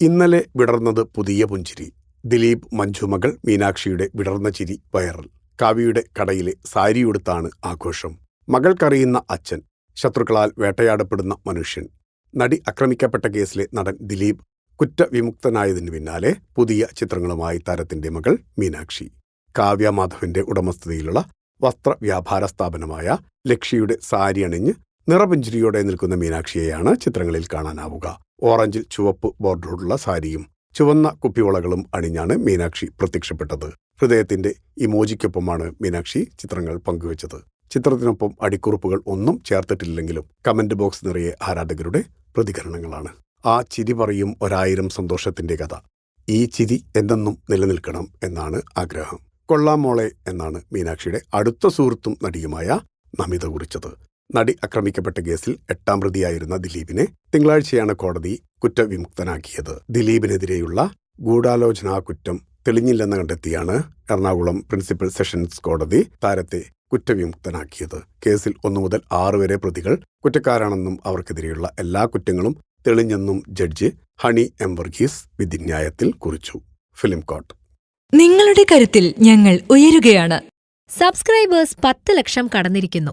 ഇന്നലെ വിടർന്നത് പുതിയ പുഞ്ചിരി. ദിലീപ് മഞ്ജുമകൾ മീനാക്ഷിയുടെ വിടർന്ന ചിരി വൈറൽ. കാവ്യയുടെ കടയിലെ സാരിയുടുത്താണ് ആഘോഷം. മകൾക്കറിയുന്ന അച്ഛൻ ശത്രുക്കളാൽ വേട്ടയാടപ്പെടുന്ന മനുഷ്യൻ. നടി ആക്രമിക്കപ്പെട്ട കേസിലെ നടൻ ദിലീപ് കുറ്റവിമുക്തനായതിനു പിന്നാലെ പുതിയ ചിത്രങ്ങളുമായി താരത്തിന്റെ മകൾ മീനാക്ഷി. കാവ്യ മാധവന്റെ ഉടമസ്ഥതയിലുള്ള വസ്ത്ര വ്യാപാര സ്ഥാപനമായ ലക്ഷിയുടെ സാരി അണിഞ്ഞ് നിറപുഞ്ചിരിയോടെ നിൽക്കുന്ന മീനാക്ഷിയെയാണ് ചിത്രങ്ങളിൽ കാണാനാവുക. ഓറഞ്ചിൽ ചുവപ്പ് ബോർഡറുള്ള സാരിയും ചുവന്ന കുപ്പിവളകളും അണിഞ്ഞാണ് മീനാക്ഷി പ്രത്യക്ഷപ്പെട്ടത്. ഹൃദയത്തിന്റെ ഇമോജിക്കൊപ്പമാണ് മീനാക്ഷി ചിത്രങ്ങൾ പങ്കുവച്ചത്. ചിത്രത്തിനൊപ്പം അടിക്കുറിപ്പുകൾ ഒന്നും ചേർത്തിട്ടില്ലെങ്കിലും കമന്റ് ബോക്സ് നിറയെ ആരാധകരുടെ പ്രതികരണങ്ങളാണ്. ആ ചിരി പറയും ഒരായിരം സന്തോഷത്തിന്റെ കഥ. ഈ ചിരി എന്തെന്നും നിലനിൽക്കണം എന്നാണ് ആഗ്രഹം. കൊള്ളാമോളെ എന്നാണ് മീനാക്ഷിയുടെ അടുത്ത സുഹൃത്തും നടിയുമായ നമിത കുറിച്ചത്. നടി ആക്രമിക്കപ്പെട്ട കേസിൽ എട്ടാം പ്രതിയായിരുന്ന ദിലീപിനെ തിങ്കളാഴ്ചയാണ് കോടതി കുറ്റവിമുക്തനാക്കിയത്. ദിലീപിനെതിരെയുള്ള ഗൂഢാലോചനാ കുറ്റം തെളിഞ്ഞില്ലെന്ന് കണ്ടെത്തിയാണ് എറണാകുളം പ്രിൻസിപ്പൽ സെഷൻസ് കോടതി താരത്തെ കുറ്റവിമുക്തനാക്കിയത്. കേസിൽ ഒന്നു മുതൽ ആറ് വരെ പ്രതികൾ കുറ്റക്കാരാണെന്നും അവർക്കെതിരെയുള്ള എല്ലാ കുറ്റങ്ങളും തെളിഞ്ഞെന്നും ജഡ്ജ് ഹണി എം വർഗീസ് വിധിന്യായത്തിൽ കുറിച്ചു. ഫിലിം കോട്ട് നിങ്ങളുടെ കരുത്തിൽ ഞങ്ങൾ ഉയരുകയാണ്. സബ്സ്ക്രൈബേഴ്സ് പത്ത് ലക്ഷം കടന്നിരിക്കുന്നു.